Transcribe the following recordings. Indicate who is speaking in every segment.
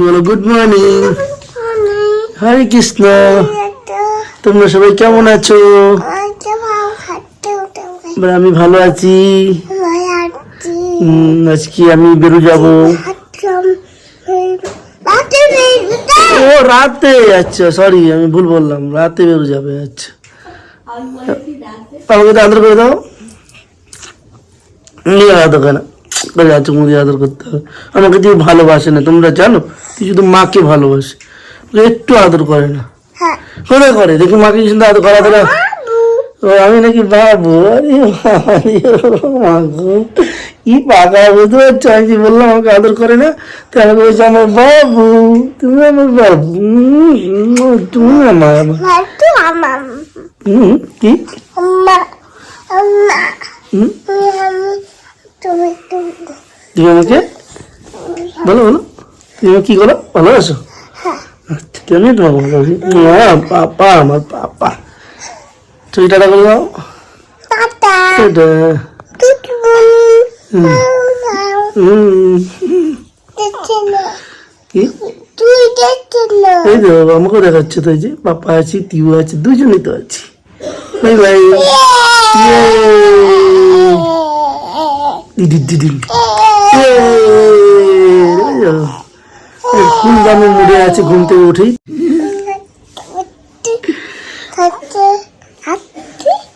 Speaker 1: বলো good morning হরে কৃষ্ণ তোমরা সবাই কেমন আছো? আমি ভালো আছি। আজকে আমি বেরো যাব। ও রাতে। আচ্ছা সরি আমি ভুল বললাম। রাতে বেরো যাবে আচ্ছা। আমাকে তো আদর করে দাও। নিয়ে আদর যাচ্ছে আদর করতে হবে। আমাকে তুই ভালোবাসে না তোমরা জানো তুই শুধু মাকে ভালোবাসে। একটু আদর করে না। করে করে দেখি মাকে কি সুন্দর আদর করা দেয় ও আমি নাকি বাবু আরে বাবা রে, ও মা গো। কি পাকা বুঝতে পারছ? আমি যে বললাম আমাকে আদর করে না তো আমাকে বলছে আমার বাবু তুমি আমার বাবু তুমি আমার আমার হুম কি? হুম? তুমি আমাকে? বলো বলো। তুমি কি করো? ভালোবাসো আচ্ছা তুমি তোমাকে ভালোবাসি মা পাপা আমার পাপা তুমি টাটা করে দাও। কি? এই তো আমাকে দেখাচ্ছে তো যে। পাপা আছি টিউ আছে দুজনেই তো আছি। Bye bye. দিদি দিদি ফুল দামে মুড়ে আছে ঘুম থেকে উঠেই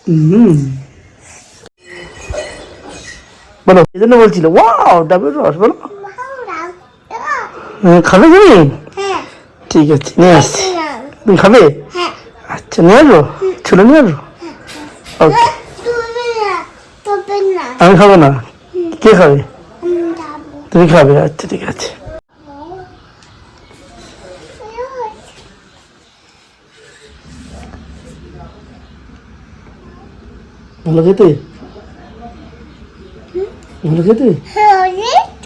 Speaker 1: হুম বলো এই জন্য বলছিল ওয়াও ডাবের রস বলো হ্যাঁ, খাবে তুমি ঠিক আছে নিয়ে আসছি তুমি খাবে আচ্ছা নিয়ে আসব ছোট নিয়ে আসব ওকে আমি খাব না কে খাবে? তুমি খাবে আচ্ছা ঠিক আছে। ভালো খেতে? ভালো খেতে?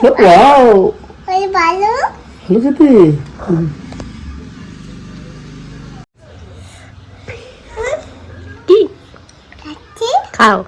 Speaker 1: ওয়াও।
Speaker 2: ভালো।
Speaker 1: ভালো খেতে?
Speaker 3: খাও।